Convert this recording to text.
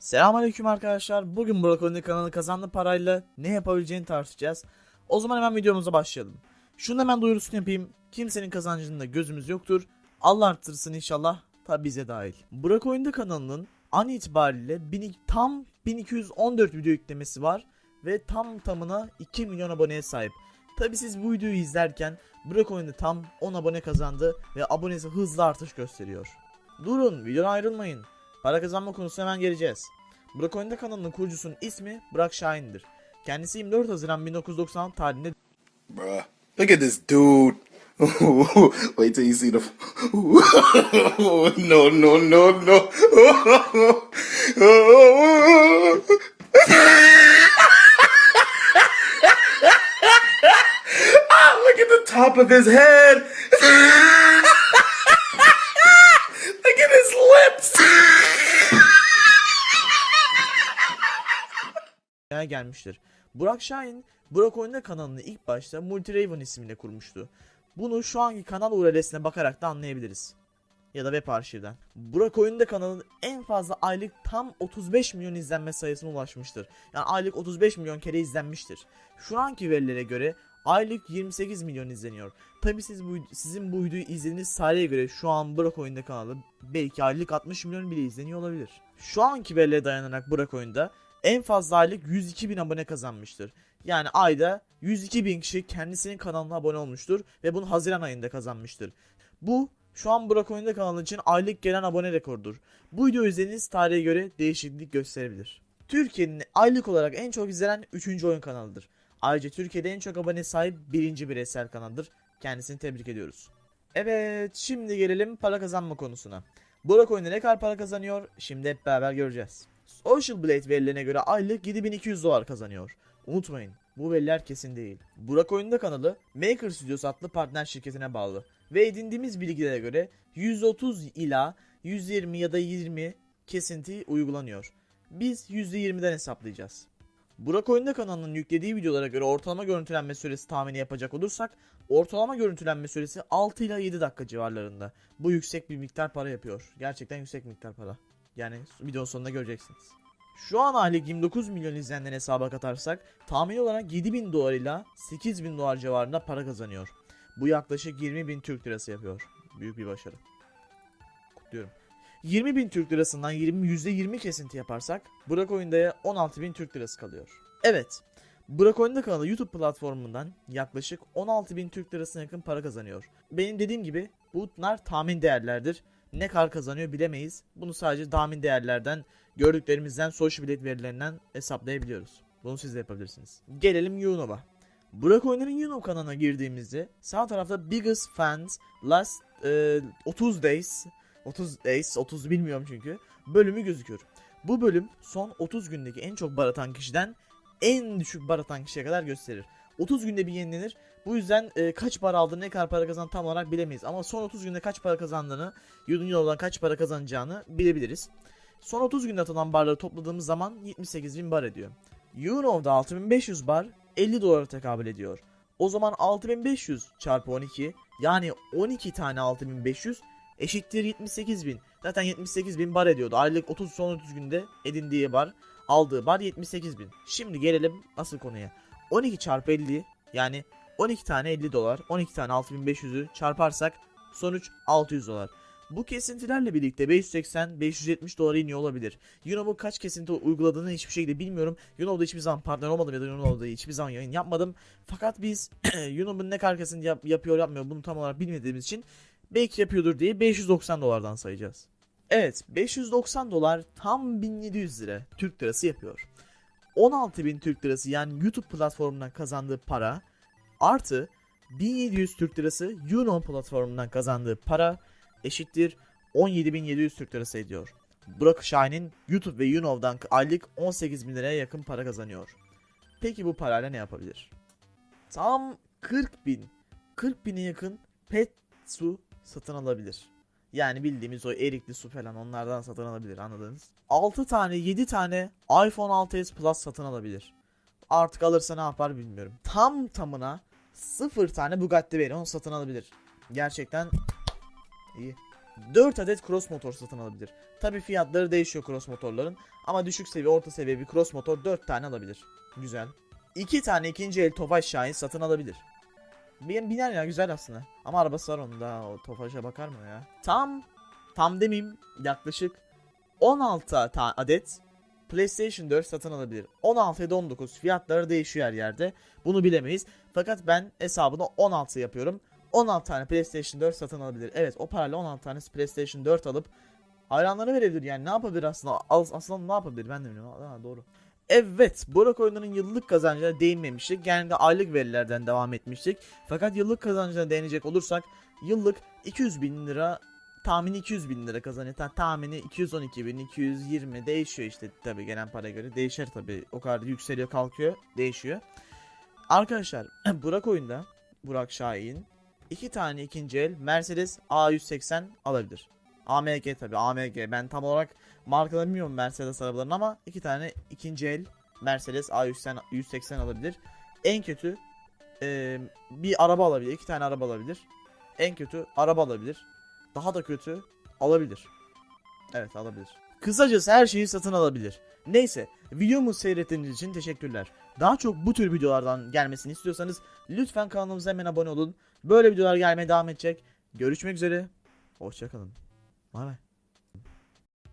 Selamünaleyküm arkadaşlar. Bugün Oyuncu kanalı kazandığı parayla ne yapabileceğini tartışacağız. O zaman hemen videomuza başlayalım. Şunu hemen duyurusunu yapayım. Kimsenin kazancında gözümüz yoktur. Allah arttırsın inşallah. Tabi bize dahil. Burak Oyunda kanalının an itibariyle 1000 tam 1214 video yüklemesi var. Ve tam tamına 2 milyon aboneye sahip. Tabi siz bu videoyu izlerken Burak Oyunda tam 10 abone kazandı ve abonesi hızlı artış gösteriyor. Durun videodan ayrılmayın. Para kazanma konusuna hemen geleceğiz. Burak Oyunda kanalının kurucusunun ismi Burak Şahin'dir. Kendisi 24 Haziran 1996 tarihinde Bruh. Look at this dude. Wait till you see the. no, no, no, no. ah, look at the top of his head. look at his lips. dünyaya gelmiştir. Burak Şahin, Burak Oyunda kanalını ilk başta Multiraven ismiyle kurmuştu. Bunu şu anki kanal URL'sine bakarak da anlayabiliriz. Ya da web arşivden. Burak Oyunda kanalının en fazla aylık tam 35 milyon izlenme sayısına ulaşmıştır. Yani aylık 35 milyon kere izlenmiştir. Şu anki verilere göre aylık 28 milyon izleniyor. Tabi siz bu, sizin bu videoyu izlediğiniz tarihe göre şu an Burak Oyunda kanalı belki aylık 60 milyon bile izleniyor olabilir. Şu anki verilere dayanarak Burak Oyunda en fazla aylık 102 bin abone kazanmıştır. Yani ayda 102 bin kişi kendisinin kanalına abone olmuştur ve bunu Haziran ayında kazanmıştır. Bu şu an Burak Oyunda kanalı için aylık gelen abone rekordur. Bu video izlediğiniz tarihe göre değişiklik gösterebilir. Türkiye'nin aylık olarak en çok izlenen 3. oyun kanalıdır. Ayrıca Türkiye'de en çok abone sahip birinci bireysel kanaldır. Kendisini tebrik ediyoruz. Evet şimdi gelelim para kazanma konusuna. Burak Oyunda ne kadar para kazanıyor? Şimdi hep beraber göreceğiz. Social Blade verilerine göre aylık 7200 dolar kazanıyor. Unutmayın bu veriler kesin değil. Burak Oyunda kanalı Maker Studios adlı partner şirketine bağlı ve edindiğimiz bilgilere göre 130 ila 120 ya da 20 kesinti uygulanıyor. Biz %20'den hesaplayacağız. Burak Oyunda kanalının yüklediği videolara göre ortalama görüntülenme süresi tahmini yapacak olursak ortalama görüntülenme süresi 6 ila 7 dakika civarlarında. Bu yüksek bir miktar para yapıyor. Gerçekten yüksek miktar para. Yani videonun sonunda göreceksiniz. Şu an aylık 29 milyon izlenenden hesaba katarsak tahmini olarak 7000 dolar ile 8000 dolar civarında para kazanıyor. Bu yaklaşık 20 bin Türk lirası yapıyor. Büyük bir başarı. Kutluyorum. 20 bin Türk lirasından 20 %20 kesinti yaparsak Burak Oyunda'ya 16 bin Türk lirası kalıyor. Evet. Burak Oyunda kanalı YouTube platformundan yaklaşık 16 bin Türk lirasına yakın para kazanıyor. Benim dediğim gibi bunlar tahmin değerlerdir. Ne kadar kazanıyor bilemeyiz. Bunu sadece tahmin değerlerden gördüklerimizden social bilet verilerinden hesaplayabiliyoruz. Bunu siz de yapabilirsiniz. Gelelim YouTube'a. Burak Oynar'ın YouTube kanalına girdiğimizde sağ tarafta Biggest Fans Last e, 30 Days 30 Days 30 bilmiyorum çünkü bölümü gözüküyor. Bu bölüm son 30 gündeki en çok bar atan kişiden en düşük bar atan kişiye kadar gösterir. 30 günde bir yenilenir. Bu yüzden e, kaç para aldığını ne kadar para kazandığını tam olarak bilemeyiz. Ama son 30 günde kaç para kazandığını, YouTube'dan kaç para kazanacağını bilebiliriz. Son 30 günde atılan barları topladığımız zaman 78.000 bar ediyor. Euro'da 6500 bar 50 dolara tekabül ediyor. O zaman 6500 çarpı 12 yani 12 tane 6500 eşittir 78.000. Zaten 78.000 bar ediyordu. Aylık 30 son 30 günde edindiği bar, aldığı bar 78.000. Şimdi gelelim asıl konuya. 12 çarpı 50 yani 12 tane 50 dolar, 12 tane 6500'ü çarparsak sonuç 600 dolar. Bu kesintilerle birlikte 580-570 dolara iniyor olabilir. Yunobo kaç kesinti uyguladığını hiçbir şekilde bilmiyorum. Yunobo'da hiçbir zaman partner olmadım ya da Yunobo'da hiçbir zaman yayın yapmadım. Fakat biz Yunobo'nun ne kadar kesinti yap- yapıyor yapmıyor bunu tam olarak bilmediğimiz için belki yapıyordur diye 590 dolardan sayacağız. Evet 590 dolar tam 1700 lira Türk lirası yapıyor. 16.000 Türk lirası yani YouTube platformundan kazandığı para artı 1700 Türk lirası Yuno platformundan kazandığı para eşittir 17.700 Türk lirası ediyor. Burak Şahin'in YouTube ve Yunov'dan aylık 18.000 liraya yakın para kazanıyor. Peki bu parayla ne yapabilir? Tam 40 bin, 40 bine yakın pet su satın alabilir. Yani bildiğimiz o erikli su falan onlardan satın alabilir anladınız. 6 tane 7 tane iPhone 6s Plus satın alabilir. Artık alırsa ne yapar bilmiyorum. Tam tamına 0 tane Bugatti Veyron satın alabilir. Gerçekten iyi. 4 adet cross motor satın alabilir. Tabi fiyatları değişiyor cross motorların ama düşük seviye orta seviye bir cross motor 4 tane alabilir. Güzel. 2 tane ikinci el Tofaş Şahin satın alabilir. Benim biner ya güzel aslında. Ama arabası var onun o Tofaş'a bakar mı ya? Tam tam demeyeyim yaklaşık 16 ta- adet PlayStation 4 satın alabilir. 16 ya da 19 fiyatları değişiyor her yerde. Bunu bilemeyiz. Fakat ben hesabını 16 yapıyorum. 16 tane PlayStation 4 satın alabilir. Evet o parayla 16 tane PlayStation 4 alıp hayranlara verebilir. Yani ne yapabilir aslında? Aslında ne yapabilir ben de bilmiyorum. Ha, doğru. Evet, Burak oyunlarının yıllık kazancına değinmemiştik. Genelde aylık verilerden devam etmiştik. Fakat yıllık kazancına değinecek olursak yıllık 200 bin lira tahmini 200 bin lira kazanıyor. Ta- tahmini 212 bin, 220 değişiyor işte tabi gelen paraya göre. Değişer tabi. O kadar yükseliyor kalkıyor değişiyor. Arkadaşlar Burak oyunda Burak Şahin iki tane ikinci el Mercedes A180 alabilir. AMG tabi AMG ben tam olarak markalarını bilmiyorum Mercedes arabalarının ama iki tane ikinci el Mercedes A180 180 alabilir. En kötü e, bir araba alabilir. iki tane araba alabilir. En kötü araba alabilir. Daha da kötü alabilir. Evet alabilir. Kısacası her şeyi satın alabilir. Neyse videomu seyrettiğiniz için teşekkürler. Daha çok bu tür videolardan gelmesini istiyorsanız lütfen kanalımıza hemen abone olun. Böyle videolar gelmeye devam edecek. Görüşmek üzere. Hoşçakalın. Bye bye.